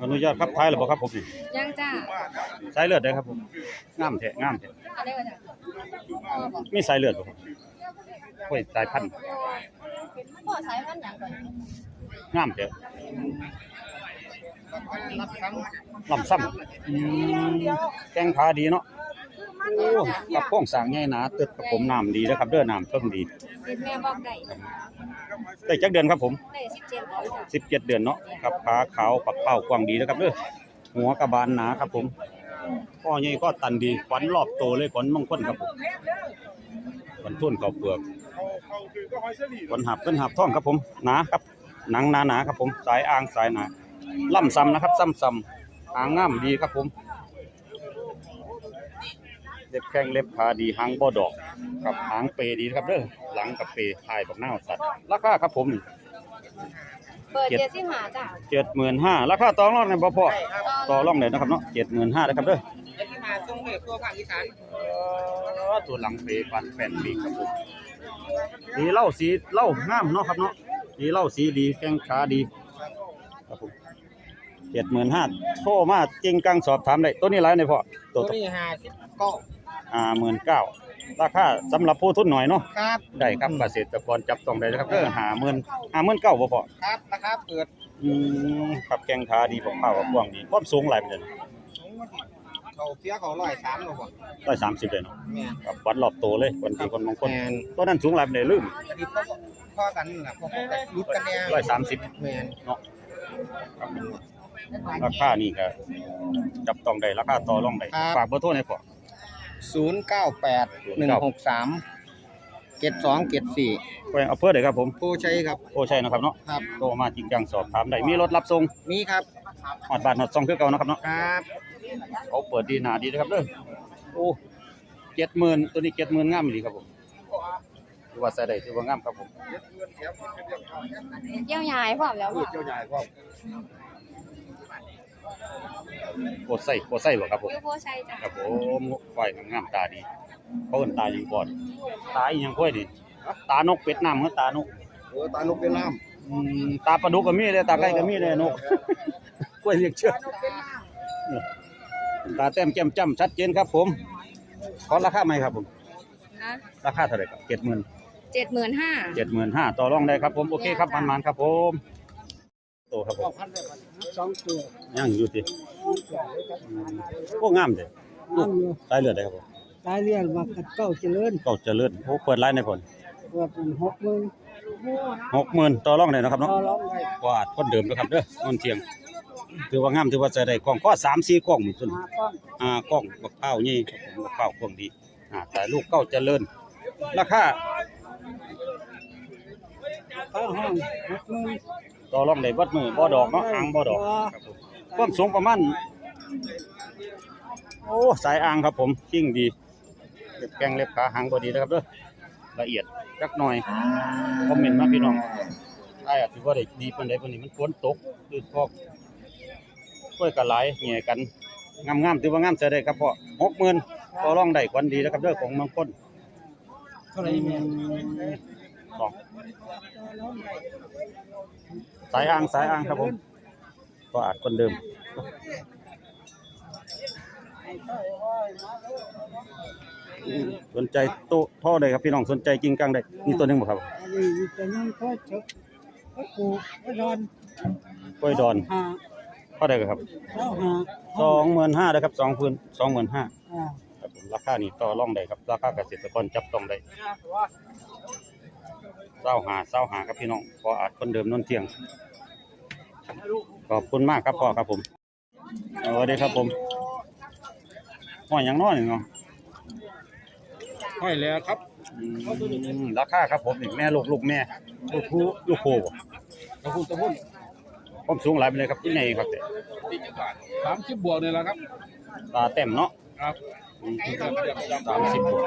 อนุญาตครับท้ายหรือเปล่าครับผมนี่ยังจ้าสายเลือดได้ครับผมงามแท้งามแท้อะไรวะจ้ะพ่อบอกมีสายเลือดบ่ครับโอ้ยสายพันธุ์พ่อสายพันธุ์หยังก่อนงามแท้ลำซ้ำอืมแกงขาดีเนาะ โอ้กับโค้งสร้างใหญ่หนาตึกกับผมน้ำดีนะครับ เด้อน้ำเพิ่งดีเป็นแม่บอกได้ได้จักเดือนครับผมได้สิบเจ็ดร้อยจ้ะสิบเจ็ดเดือนเนาะครับขาขาวปักเป้ากว้างดีนะครับเด้อหัวกระบาลหนาครับผมข้อใหญ่ก็ตันดีขวัญรอบโตเลยขวัญมงคลครับผมขวัญทุ่นเก่าเปลือกขวัญหับเป็นหับท่องครับผมหนาครับหนังหนาหนาๆครับผมสายอ่างสายหนาล่ำซ้ำนะครับซ้ำซ้ำหางงามดีครับผม เล็บแข้งเล็บขาดีหางบ่ดอกครับหางเปดีนะครับเด้อหลังกับเปทายบักหน้าวสัตว์ราคาครับผมเปิดเจ็ดสิบห้าจ้ะเจ็ดหมื่นห้าราคาต่อรองในบ่พอต่อรองเลยนะครับเนาะเจ็ดหมื่นห้านะครับเด้อเจ็ดสิบห้าส่งเลยตัวภาคอีสานเอ่อตัวหลังเปปันแผ่นปีกครับผมสีเหล่าสีเหล่างามเนาะครับเนาะสีเหล่าสีดีแข้งขาดีครับผมเจ็ดหมื่นห้าโทรมาจริงกังสอบถามได้ตัวนี้ไรในพ่อตัตัววนี้ห้าสิบเก้า อ่าหมื่นเก้าราคาสำหรับผู้ทุนหน่อยเนาะครับได้ครับเกษตรกรจับต้องได้นะครับเด้อหาหมื่นหาหมื่นเก้าบ่พอครับราคาเปิดอืมครับแข้งขาดีผมข้าวกับกว้างดีความสูงหลายเป็นเดือนสูงมาสิเขาเสียเขาร้อยสามหรอกร้อยสามสิบเลยเนาะแม่นครับวัดรอบโตเลยวันที่คนมงคลแม่นตัวนั้นสูงหลายเป็นเดือนลืมอันนี้พ่อพ่อกันน่ะพ่อกันรุดกันเนี่ยร้อยสามสิบแม่นเนาะครับราคานี่ก็จับต้องได้ราคาต่อรองได้ฝากเบอร์โทรให้พ่อ ศูนย์เก้าแปดหนึ่งหกสามเจ็ดสองเจ็ดสี่แขวงอำเภอใดครับผมผู้ใช้ครับโอ้ใช่นะครับเนาะครับโทรมาจริงจังสอบถามได้มีรถรับส่งมีครับฮอดบ้านฮอดซ่องคือเก่านะครับเนาะครับเขาเปิดดีหนาดีนะครับเด้อโอ้70,000ตัวนี้70,000งามดีครับผมถือว่าใส่ได้ถือว่างามครับผมเยี่ยวยายพร้อมแล้วพูดค่ะเจ้าใหญ่ก็ โคตรใส่โคตรใส่บ่ครับผมยูโพชัยจ้ะครับผมไว้งามๆตาดีเขาเอิ้นตาอย่างก่อนตาอีหยังค่อยดีตานกเป็ดน้ำเหมือนตานกโอ้ตาลูกเป็นน้อืมตาปลาดุกก็มีเลยตาไก่ก็มีเลยนกกล้วยเรียกเชือกตาแต้มแก้มจ้ำชัดเจนครับ ผมขอราคาไหมครับผมนะราคาเท่าไหร่ครับเจ็ดหมื่นเจ็ดหมื่นห้าเจ็ดหมื่นห้าต่อรองได้ครับผมโอเคครับมันๆครับผมโตครับผม สองตัวยังอยู่ติอืมโอ้งามเด้ลูกสายเลือดได้ครับผมตายเรียนว่ากัดเก้าเจริญเก็เจริญโอ้เปิดร้านในผลเปิดเป็นหกหมื่นหกหมื่นต่อรองได้นะครับต่เนาะอรองได้กวาดคนเดิมนะครับเด้อนอนเทียง ถือว่างามถือว่าใส่ได้กล้องก็สามสี่กล้องหมดสุดหาก้อนอ่ากล้องบักเป้านี่ครับผมบักเป้ากล้องดีอ่าแต่ลูกเก้าเจริญราคาข้าวห้องหกหมื่น ต่อรองได้วัดมือบ่ดอกเนาะอ่างบ่ดอกครับผมความสูงประมาณโอ้สายอ่างครับผมชิ่งดีเล็บแกงเล็บขาหางบ่ดีนะครับเด้อละเอียดจักหน่อยคอมเมนต์มาพี่น้องไอ้ายอาจสิบ่ได้ดีปานใดปานนี้มันฝนตกคือพอกช่วยกันหลายแหน่กันงามๆถือว่างามใส่ได้ครับพ่อ60,000ต่อรองได้กวนดีนะครับเด้อของเมืองพ้นเท่าไหร่แม่ สอง สายอ่างสายอ่างครับผมก็อาจคนเดิมสนใจโตท่อใดครับพี่น้องสนใจจริงกังได้นี่ตัวหนึงบ่ครับอันนี้จะยังค่อยเช็คก็ปลูกก็นอนกล้วยดอนหาเท่าใดครับเจ้าหาสองหมื่นห้านะครับสองพื้นสองหมื่นห้าอ่า ครับผมราคานี่ต่อรองได้ครับราคาเกษตรกรจับต้องได้ เศร้าหาเศร้าหาครับพี่น้องพออาจคนเดิมนนเที่ยง ขอบคุณมากครับพ่อครับผมสวัสดีครับผมห้อยหยังน้อยเนาะห้อยแล้วครับอืมราคาครับผมนี่แม่ลูกลูกแม่ลูกผู้ลูกโคบ่ตะพุ่นตะพุ่นผมสูงหลายไปเลยครับที่ไหนครับแต่สามสิบบวกเนี่ยแหละครับตาเต็มเนาะครับ สามสิบบวก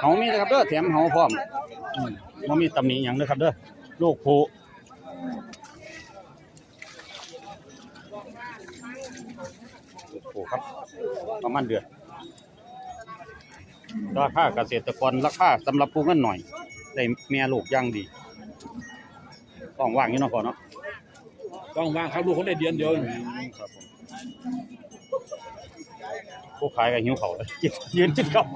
เฮามีนะครับเด้อแถมเฮาพร้อมอืมบ่มีตำหนิหยังเด้อครับเด้อลูกผู้ลูกผู้ครับ ประมาณเดือนราคาเกษตรกรราคาสำหรับผู้เงินหน่อย ได้แม่ลูกอย่างดีต้องว่างอยู่เนาะพ่อเนาะต้องวางครับลูกเขาได้เดือนเดียวครับผม ผู้ขายก็หิวเขาวเลยยืนกินข้าว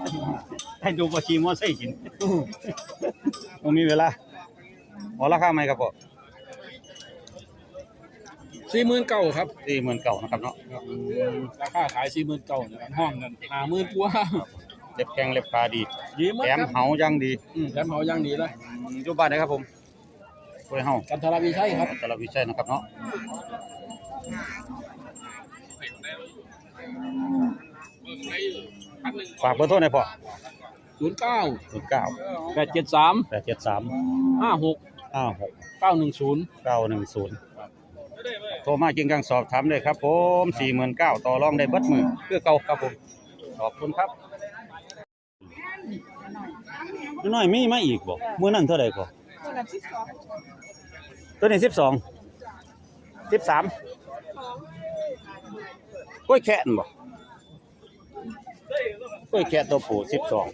ให้ดูว่าขี่มอไซค์กินบ่มีเวลาขอราคาไหมครับพ่อสี่หมื่นเก้าครับสี่หมื่นเก่านะครับเนาะราคาขายสี่หมื่นเก้าเนี่ยห้องกันห้าหมื่นกว่าเล็บแข้งเล็บขาดีดีมากแถมครับเหายังดีอืมแถมเขายังดีเลยอยู่บ้านได้ครับผมกล้วยเฮากันทราวิชัยครับตลาดวิชัยนะครับเนาะ ฝากเบอร์โทรหน่อยพ่อศูนย์เก้าศูนย์เก้าแปดเจ็ดสามแปดเจ็ดสามห้าหกห้าหกเก้าหนึ่งศูนย์เก้าหนึ่งศูนย์โทรมากินกังสอบถามเลยครับผมสี่หมื่นเก้าต่อรองได้เบัดมือเพื่อเก่าครับผมขอบคุณครับน้อยมีมาอีกบ่มื้อนั้นเท่าไหร่ก่อตัวนี้สิบสองสิบสามกล้วยแคะนบ่ กล้วยแคะตัวผู้สิบสอง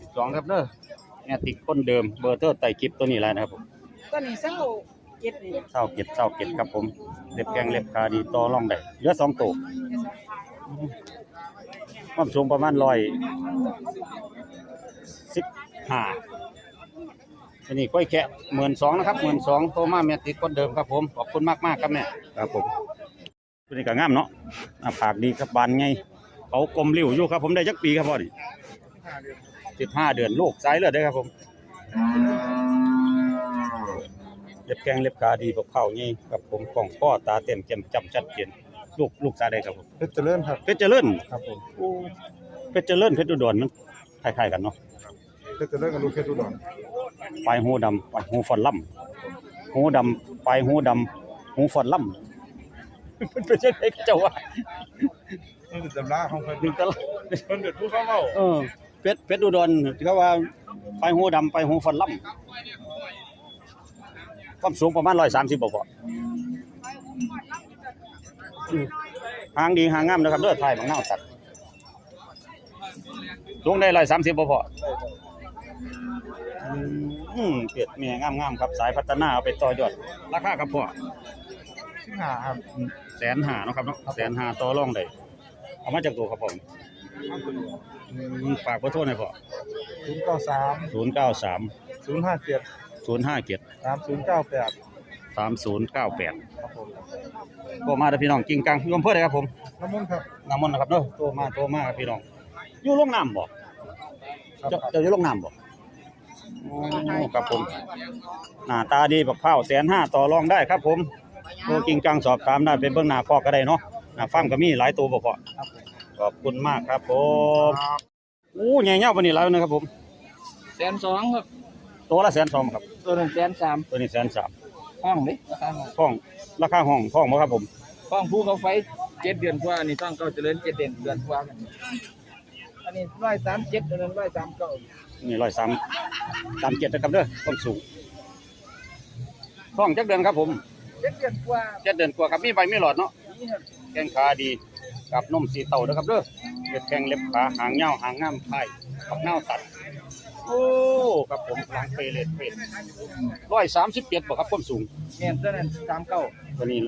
สิบสองครับเด้อแอติกคนเดิมเบอร์เทอร์ไต่คลิปตัวนี้แหละนะครับผมตอนนี้เศร้าเจ็ดนี่เศร้าเก็ดเศร้าเก็ดครับผมเล็บแกงเล็บขาดีต่อรองได้เหลือสองตัวความสูงประมาณร้อยสิบห้าอันนี้ก้อยแคะหมื่นสองนะครับหมื่นสองโทรมาเมียติดคนเดิมครับผมขอบคุณมากมากๆครับเนี่ยครับผมตัวนี้ก็งามเนาะหน้าผากดีครับบานไง เขากลมริ้วอยู่ครับ ผมได้จักปีครับพ่อดิสิบห้าเดือนลูกสายเลือดได้อครับผมเล็บแข้งเล็บขาดีพวกเข้านี่กับผมของข้อตาเต็มแจ่มจำชัดเจนลูกลูกสาได้ครับผมเพชรเจริญครับเพชรเจริญครับผมเพชรเจริญเพชรอุดรมันคล้ายๆกันเนาะเพชรเจริญกับลูกเพชรอุดรปลายหูดำปลายหูฝอนล่ำหูดำปลายหูดำหูฝอนล่ำมันเป็นจังได๋เจ้าว่า นี่คือตำราของเพิ่นนึกตลอดเพิ่นเป็นผู้เข้าเฝ้าเออเพชรเพชรอุดรที่เขาว่าปลายหูดำปลายหูฝอนล่ำความสูงประมาณ130บ่พออืมหางดีหางงามนะครับเด้อถ่ายบางหน้าตัดลงได้ร้อยสามสิบบ่พออืมเป็ดเมียงามๆครับ สายพัฒนาเอาไปต่อยอด ราคาครับพ่อสิงหาครับแสนห้าเนาะครับเนาะแสนห้าต่อรองได้ เอามาจากตัวครับผมอืมฝากเบอร์โทรหน่อยพ่อศูนย์เก้าสามศูนย์เก้าสามศูนย์ห้าเจ็ดศูนย์ห้าเจ็ดสามศูนย์เก้าแปดสามศูนย์เก้าแปดครับผมโทรมาเด้อพี่น้องกิ่งกังยมเพื่อเลยครับผมน้ำมันต์ครับน้ำมนต์นะครับเด้อโทรมาโทรมาครับพี่น้องอยู่โรงน้ำบ่ครับเจ้าเจ้าอยู่โรงน้ำบ่อ๋อครับผมหน้าตาดีบักเผาแสนห้าต่อรองได้ครับผมโทรกิ่งกังสอบถามได้เป็นเบื้องหน้าพ่อก็ได้เนาะ หน้าฟาร์มก็มีหลายตัวบ่พอขอบคุณมากครับผมโอ้ใหญ่เงี้ยปานนี้แล้วนะครับผมแสนสองครับตัวละแสนสองครับ ตัวหนึ่งแสนสามตัวนี้แสนสามห้องเลยราคาห้องห้องราคาห้องห้องบ่ครับผมห้องภูเขาไฟเจ็ดเดือนกว่าอันนี้ต้องเก้าเจริญเจ็ดเดือนเดือนกว่ากันอันนี้ร้อยสามเจ็ดอันนั้นร้อยสามเก้านี่ร้อยสามสามเจ็ดนะครับเด้อความสูงห้องจักเดือนครับผมเจ็ดเดือนกว่าเจ็ดเดือนกว่าครับมีใบมีหลอดเนาะนี่ครับ แข้งขาดีกับนมสีเต่านะครับเด้อเล็บแข้งเล็บขาหางเงาหางงามไผ่กับเน่าตัด โอ้ครับผมหลังเปเลดเป็ดร้อยสามสิบเจ็ดบ่ครับความสูงเงี้ยตัวนั้นสามเก้าตัวนี้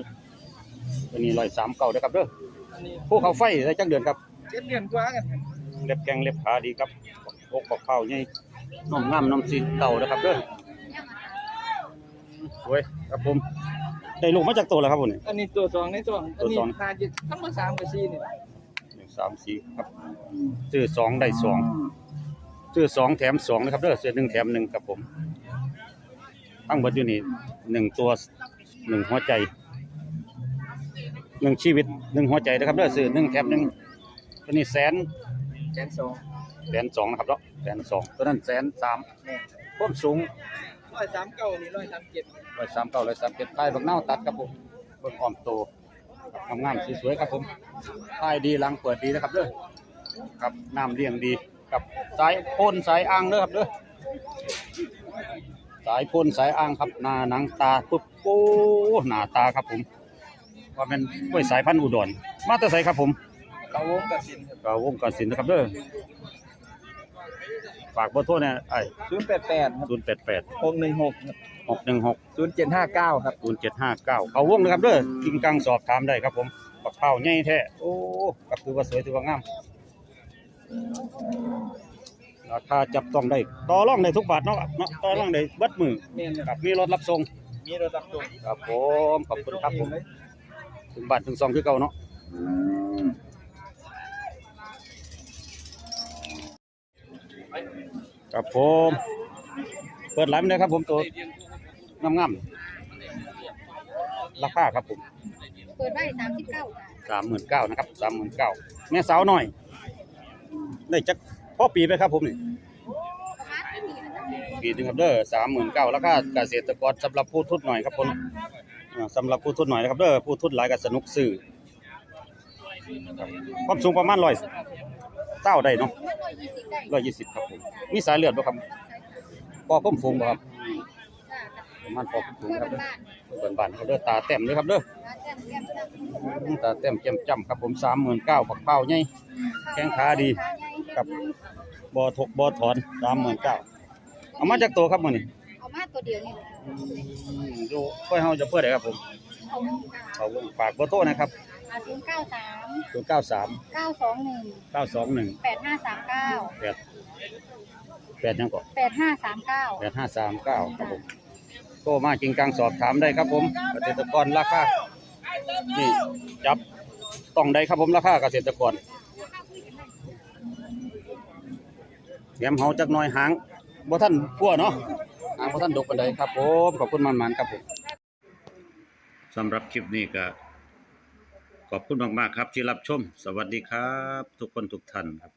ตัวนี้ร้อยสามเก้านะครับเด้ออันนี้ผู้เขาไฟได้จักเดือนครับเจ็ดเดือนกว่ากันเล็บแข้งเล็บขาดีครับอกกับข้าวใหญ่นมงามนมสีเต่านะครับเด้อสวยครับผม ได้ลูกมาจากตัวแล้วครับผมนี่ อันนี้ตัวสองในสองอันนี้ตัวสองน่าจะทั้งหมดสามกับสี่นี่หนึ่งสามสี่ครับซื้อสองได้สองซื้อสองแถมสองนะครับเด้อซื้อหนึ่งแถมหนึ่งครับผมทั้งหมดอยู่นี่หนึ่งตัวหนึ่งหัวใจหนึ่งชีวิตหนึ่งหัวใจนะครับเด้อซื้อหนึ่งแถมหนึ่งตัวนี้แสนแสนสองแสนสองนะครับเนาะแสนสองตัวนั้นแสนสามความสูง ร้อยสามเก้านี่ร้อยสามเจ็ดร้อยสามเก้าร้อยสามเจ็ดท้ายบักเน่าตัดครับผมเปิดอ่อมโตครับงามๆสวยๆครับผมท้ายดีหลังเปิดดีนะครับเด้อครับน้ำเลี้ยงดีกับสายพ่นสายอ่างเด้อครับเด้อสายพ่นสายอ่างครับหน้าหนังตาปุ๊บโอ้หน้าตาครับผมว่าเป็นกล้วยสายพันธุ์อุดรมาแต่ไสครับผมเขาวงกับสินครับก็วงกสินนะครับเด้อ ฝากเบอร์โทรเนี่ยไอ้ศูนย์แปดแปดครับศูนย์แปดแปดหกหนึ่งหกหกหนึ่งหกศูนย์เจ็ดห้าเก้าครับศูนย์เจ็ดห้าเก้าเขาวงนะครับเด้อกิงกังสอบถามได้ครับผมปักเผาใหญ่แท้โอ้ก็คือว่าสวยถือว่างามราคาจับต้องได้ต่อรองได้ทุกบาทเนาะเนาะต่อรองได้เบัดมือเมียนครับมีรถรับส่งมีรถรับส่งครับผมขอบคุณครับผมถึงบ้านถึงซองคือเก่าเนาะ ครับผมเปิดร้านเลยครับผมตัวงามๆราคาครับผมเปิดไว้สามสิบเก้าจ้ะสามหมื่นเก้านะครับสามหมื่นเก้าแม่สาวหน่อยได้จักพ่อปีไปครับผมนี่ประมาณที่มีนะจ๊ะปีหนึงครับเด้อสามหมื่นเก้าแล้วก็เกษตรกรสำหรับผู้ทุนหน่อยครับผมอ่าสำหรับผู้ทุนหน่อยนะครับเด้อผู้ทุนหลายก็สนุกซื้อครับความสูงประมาณร้อย เต้าได้เนาะประมาณร้อยยี่สิบได้ร้อยยี่สิบครับผมมีสายเลือดบ่ครับปอพุ่มฟูงบ่ครับจ้ะประมาณปอพุ่มฟูงเมื่อครับบ้านเปิดบ้านเขาเด้อตาแต้มเลยครับเด้อๆร้านแจ่มแจ่มจ้ะอืมตาแต้มแจ่มจ้ำครับผมสามหมื่นเก้าผักเป้าใหญ่แข้งขาดีครับบ่ถกบ่ถอนสามหมื่นเก้าเอามาจากตัวครับมื้อนี้เอามาตัวเดียวนี่แหละอืมอยู่ค่อยเฮาจะเปิดได้ครับผมเอาลงจ้ะเอาลงฝากเบอร์โทรนะครับ อาศูนย์เก้าสาม093เก้าสองหนึ่ง921แปดห้าสามเก้า8 8ยังก่อนแปดห้าสามเก้า8539ครับผมโทรมาจริงกลางสอบถามได้ครับผมเกษตรกรราคานี่จับต้องได้ครับผมราคาเกษตรกรแหมเฮาจักหน่อยหางบ่ทันพัวเนาะหางบ่ทันดกปานใดครับผมขอบคุณมันๆครับผมสำหรับคลิปนี้ก็ ขอบคุณมาก ๆ ครับที่รับชม สวัสดีครับ ทุกคนทุกท่านครับ